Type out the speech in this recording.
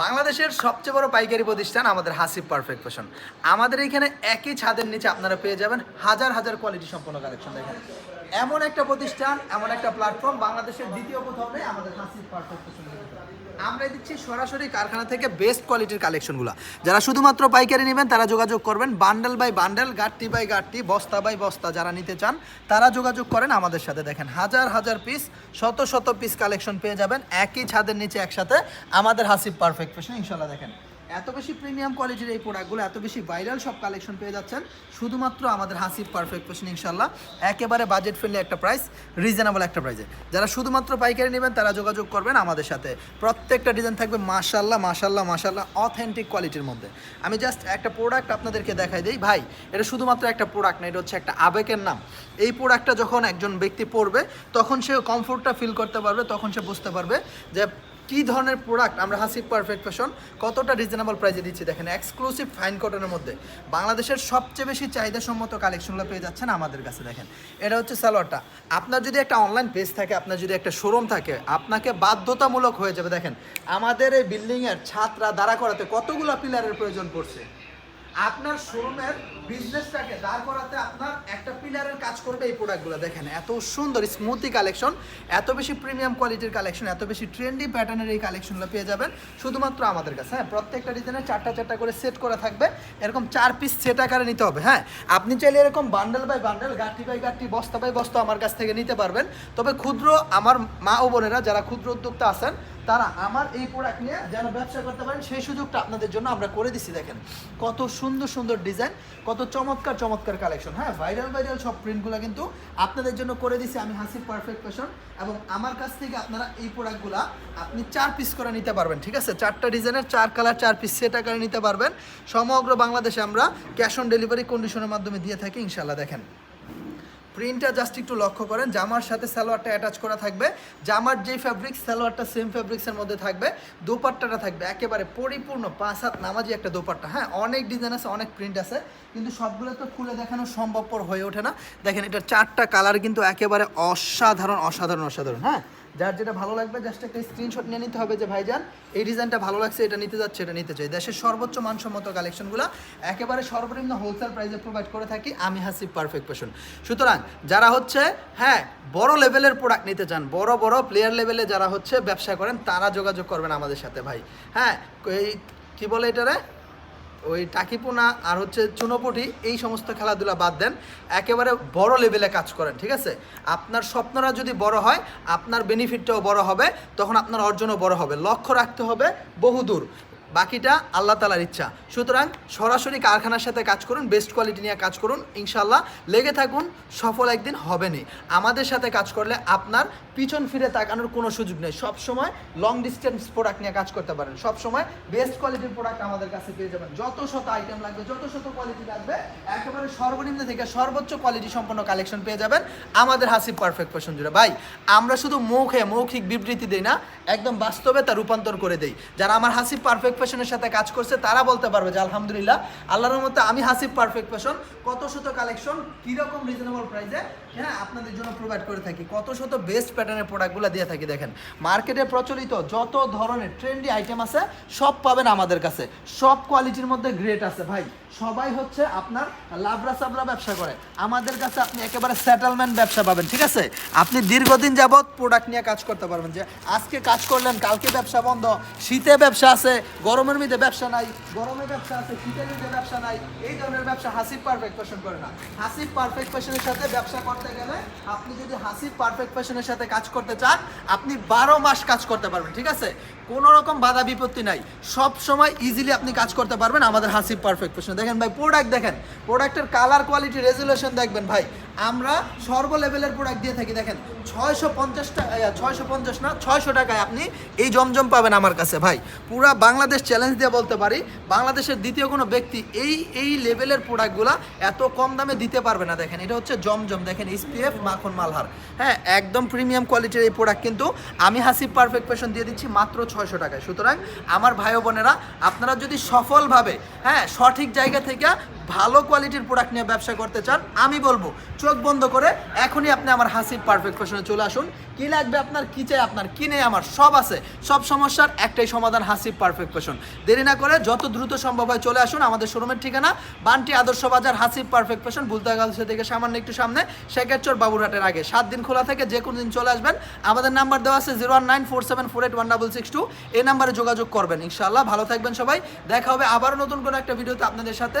বাংলাদেশের সবচেয়ে বড় পাইকারি প্রতিষ্ঠান আমাদের হাসিব পারফেক্ট ফ্যাশন। আমাদের এখানে একই ছাদের নিচে আপনারা পেয়ে যাবেন হাজার হাজার কোয়ালিটি সম্পন্ন কালেকশন দেখেন। এমন একটা প্রতিষ্ঠান, এমন একটা প্ল্যাটফর্ম বাংলাদেশের দ্বিতীয় কোথাও আমাদের হাসিব পারফেক্ট ফ্যাশন আমরা দিচ্ছি সরাসরি কারখানা থেকে বেস্ট কোয়ালিটির কালেকশনগুলো। যারা শুধুমাত্র পাইকারি নেবেন, তারা যোগাযোগ করবেন বান্ডেল বাই বান্ডেল গাট্টি বাই গাট্টি বস্তা বাই বস্তা যারা নিতে চান, তারা যোগাযোগ করেন আমাদের সাথে। দেখেন হাজার হাজার পিস শত শত পিস কালেকশন পেয়ে যাবেন। একই ছাদের নিচে একসাথে আমাদের হাসিব পারফেক্ট ফ্যাশন ইনশাল্লাহ দেখেন। এত বেশি প্রিমিয়াম কোয়ালিটির এই প্রোডাক্টগুলো এত বেশি ভাইরাল সব কালেকশন পেয়ে যাচ্ছেন। শুধুমাত্র আমাদের হাসিব পারফেক্ট ফ্যাশন ইনশাল্লাহ একেবারে বাজেট ফ্রেন্ডলি একটা প্রাইস রিজনেবল একটা প্রাইসে যারা শুধুমাত্র পাইকারি নেবেন, তারা যোগাযোগ করবেন আমাদের সাথে। প্রত্যেকটা ডিজাইন থাকবে মাশাল্লাহ মাশাল্লাহ মাশাল্লাহ অথেন্টিক কোয়ালিটির মধ্যে। আমি জাস্ট একটা প্রোডাক্ট আপনাদেরকে দেখাই দিই। ভাই, এটা শুধুমাত্র একটা প্রোডাক্ট না, এটা হচ্ছে একটা আবেগের নাম। এই প্রোডাক্টটা যখন একজন ব্যক্তি পরবে, তখন সে কমফোর্টটা ফিল করতে পারবে, তখন সে বুঝতে পারবে যে কি ধরনের প্রোডাক্ট আমরা হাসিব পারফেক্ট ফ্যাশন কতটা রিজনেবল প্রাইসে দিচ্ছি? দেখেন এক্সক্লুসিভ ফাইন কটনের মধ্যে বাংলাদেশের সবচেয়ে বেশি চাহিদাসম্মত কালেকশনগুলো পেয়ে যাচ্ছেন আমাদের কাছে, দেখেন। এটা হচ্ছে স্যালোয়ারটা আপনার যদি একটা অনলাইন পেজ থাকে, আপনার যদি একটা শোরুম থাকে, আপনাকে বাধ্যতামূলক হয়ে যাবে, দেখেন। আমাদের এই বিল্ডিংয়ের ছাত্রা দাঁড়া করাতে কতগুলো পিলারের প্রয়োজন পড়ছে? আপনার শোরুমের বিজনেসটাকে দাঁড় করাতে আপনার একটা পিলারের কাজ করবে এই প্রোডাক্টগুলো দেখেন, এত সুন্দর স্মুথি কালেকশন এত বেশি প্রিমিয়াম কোয়ালিটির কালেকশন এত বেশি ট্রেন্ডি প্যাটার্নের এই কালেকশনগুলো পেয়ে যাবেন শুধুমাত্র আমাদের কাছে হ্যাঁ প্রত্যেকটা ডিজাইনে চারটা চারটা করে সেট করা থাকবে, এরকম চার পিস সেট আকারে নিতে হবে হ্যাঁ আপনি চাইলে এরকম বান্ডেল বাই বান্ডেল গাঠি বাই গাঠি বস্তা বাই বস্তা আমার কাছ থেকে নিতে পারবেন, তবে ক্ষুদ্র আমার মা ও বোনেরা, যারা ক্ষুদ্র উদ্যোক্তা আছেন তারা আমার এই প্রোডাক্ট নিয়ে যেন ব্যবসা করতে পারেন, সেই সুযোগটা আপনাদের জন্য আমরা করে দিছি, দেখেন। কত সুন্দর সুন্দর ডিজাইন কত চমৎকার চমৎকার কালেকশন হ্যাঁ ভাইরাল ভাইরাল সব প্রিন্টগুলো কিন্তু আপনাদের জন্য করে দিছি আমি হাসির পারফেক্ট ফ্যাশন এবং আমার কাছ থেকে আপনারা এই প্রোডাক্টগুলো আপনি চার পিস করে নিতে পারবেন, ঠিক আছে? চারটা ডিজাইনের চার কালার চার পিস সেট আকারে নিতে পারবেন। সমগ্র বাংলাদেশে আমরা ক্যাশ অন ডেলিভারি কন্ডিশনের মাধ্যমে দিয়ে থাকি ইনশাল্লাহ দেখেন। প্রিন্টটা জাস্ট একটু লক্ষ্য করেন, জামার সাথে সালোয়ারটা অ্যাটাচ করা থাকবে। জামার যেই ফ্যাব্রিক সালোয়ারটা সেম ফ্যাব্রিক্সের মধ্যে থাকবে। দোপাট্টাটা থাকবে, একেবারে পরিপূর্ণ পাঁচ হাত নামাজি একটা দোপাট্টা। হ্যাঁ অনেক ডিজাইন আছে, অনেক প্রিন্ট আছে, কিন্তু সবগুলো তো খুলে দেখানো সম্ভবপর হয়ে ওঠে না। দেখেন, এটা চারটা কালার কিন্তু একেবারে অসাধারণ অসাধারণ অসাধারণ হ্যাঁ? যার যেটা ভালো লাগবে জাস্ট একটা স্ক্রিনশট নিয়ে নিতে হবে যে, ভাইজান, এই ডিজাইনটা ভালো লাগছে, এটা নিতে যাচ্ছে, এটা নিতে চাই। দেশের সর্বোচ্চ মানসম্মত কালেকশনগুলো একেবারে সর্বনিম্ন হোলসেল প্রাইসে প্রোভাইড করে থাকি আমি হাসি পারফেক্ট পেশন সুতরাং যারা হচ্ছে হ্যাঁ বড় লেভেলের প্রোডাক্ট নিতে চান, বড় বড় প্লেয়ার লেভেলে যারা হচ্ছে ব্যবসা করেন, তারা যোগাযোগ করবেন আমাদের সাথে, ভাই। হ্যাঁ এই, কী বলে এটারে? ওই টাকিপোনা আর হচ্ছে চুনোপটি, এই সমস্ত খেলাধুলা বাদ দেন। একেবারে বড় লেভেলে কাজ করেন, ঠিক আছে? আপনার স্বপ্নরা যদি বড় হয়, আপনার বেনিফিটটাও বড় হবে, তখন আপনার অর্জনও বড় হবে। লক্ষ্য রাখতে হবে বহুদূর। বাকিটা আল্লাহ তালার ইচ্ছা। সুতরাং সরাসরি কারখানার সাথে কাজ করুন বেস্ট কোয়ালিটি নিয়ে কাজ করুন ইনশাল্লাহ লেগে থাকুন, সফল একদিন হবে হবেনই। আমাদের সাথে কাজ করলে আপনার পিছন ফিরে তাকানোর কোনো সুযোগ নেই। সব সময় লং ডিস্টেন্স প্রোডাক্ট নিয়ে কাজ করতে পারেন। সব সময় বেস্ট কোয়ালিটির প্রোডাক্ট আমাদের কাছে পেয়ে যাবেন। যত শত আইটেম লাগবে, যত শত কোয়ালিটি লাগবে, একেবারে সর্বনিম্ন থেকে সর্বোচ্চ কোয়ালিটি সম্পন্ন কালেকশন পেয়ে যাবেন আমাদের হাসিব পারফেক্ট জুড়ে। ভাই, আমরা শুধু মুখে মৌখিক বিবৃতি দেই না, একদম বাস্তবে তা রূপান্তর করে দেই। যারা আমার হাসিব পারফেক্ট ফ্যাশনের সাথে কাজ করছে, তারা বলতে পারবে যে আলহামদুলিল্লাহ, আল্লাহর মতো আমি হাসিব পারফেক্ট ফ্যাশন কত শত কালেকশন কীরকম রিজনেবল প্রাইসে হ্যাঁ আপনাদের জন্য প্রোভাইড করে থাকি। কত শত বেস্ট প্যাটার্নের প্রোডাক্টগুলো দিয়ে থাকি, দেখেন। মার্কেটে প্রচলিত যত ধরনের ট্রেন্ডি আইটেম আছে, সব পাবেন আমাদের কাছে। সব কোয়ালিটির মধ্যে গ্রেট আছে ভাই। সবাই হচ্ছে আপনার লাভরা সাবরা ব্যবসা করে। আমাদের কাছে আপনি একেবারে সেটেলমেন্ট ব্যবসা পাবেন, ঠিক আছে? আপনি দীর্ঘদিন যাবৎ প্রোডাক্ট নিয়ে কাজ করতে পারবেন যে, আজকে কাজ করলেন, কালকে ব্যবসা বন্ধ, শীতে ব্যবসা আছে গরমের মধ্যে ব্যবসা নাই, গরমে ব্যবসা আছে, শীতের মধ্যে ব্যবসা নাই, এই ধরনের ব্যবসা হাসিব পারফেক্ট ফ্যাশন করে না। হাসিব পারফেক্ট ফ্যাশনের সাথে ব্যবসা করতে গেলে আপনি যদি হাসিব পারফেক্ট ফ্যাশনের সাথে কাজ করতে চান, আপনি বারো মাস কাজ করতে পারবেন, ঠিক আছে? কোনো রকম বাধা বিপত্তি নাই। সব সময় ইজিলি আপনি কাজ করতে পারবেন আমাদের হাসিব পারফেক্ট ফ্যাশন দেখেন ভাই প্রোডাক্ট দেখেন। প্রোডাক্টের কালার কোয়ালিটি রেজুলেশন দেখবেন ভাই। আমরা সর্ব লেভেলের প্রোডাক্ট দিয়ে থাকি। দেখেন, ছয়শো পঞ্চাশ টাকা ছয়শো পঞ্চাশ না, ছয়শো টাকায় আপনি এই জমজম পাবেন আমার কাছে, ভাই। পুরা বাংলাদেশ চ্যালেঞ্জ দিয়ে বলতে পারি, বাংলাদেশের দ্বিতীয় কোনো ব্যক্তি এই এই লেভেলের প্রোডাক্টগুলো এত কম দামে দিতে পারবে না। দেখেন, এটা হচ্ছে জমজম। দেখেন এসপিএফ মাখন মালহার। হ্যাঁ একদম প্রিমিয়াম কোয়ালিটির এই প্রোডাক্ট কিন্তু আমি হাসি পারফেক্ট ফ্যাশন দিয়ে দিচ্ছি মাত্র ছয়শো টাকায়। সুতরাং, আমার ভাই বোনেরা, আপনারা যদি সফলভাবে হ্যাঁ সঠিক জায়গা থেকে ভালো কোয়ালিটির প্রোডাক্ট নিয়ে ব্যবসা করতে চান, আমি বলব, চোখ বন্ধ করে এখনই আপনি আমার হাসির পারফেক্ট ফ্যাশনে চলে আসুন। কি লাগবে আপনার, কি চাই আপনার, কি নেই আমার, সব আছে। সব সমস্যার একটাই সমাধান হাসির পারফেক্ট ফ্যাশন দেরি না করে যত দ্রুত সম্ভব হয় চলে আসুন আমাদের শোরুমের ঠিকানা, বান্টি আদর্শ বাজার হাসিব পারফেক্ট ফ্যাশন বুলতাগালসে থেকে সামান্য একটু সামনে, শেখারচর, বাবুরহাটের আগে। সাত দিন খোলা থেকে যে কোনো দিন চলে আসবেন। আমাদের নাম্বার দেওয়া আছে zero one nine four seven four eight one double six two এই নাম্বারে যোগাযোগ করবেন। ইনশাআল্লাহ, ভালো থাকবেন সবাই। দেখা হবে আবারও নতুন কোনো একটা ভিডিওতে আপনাদের সাথে।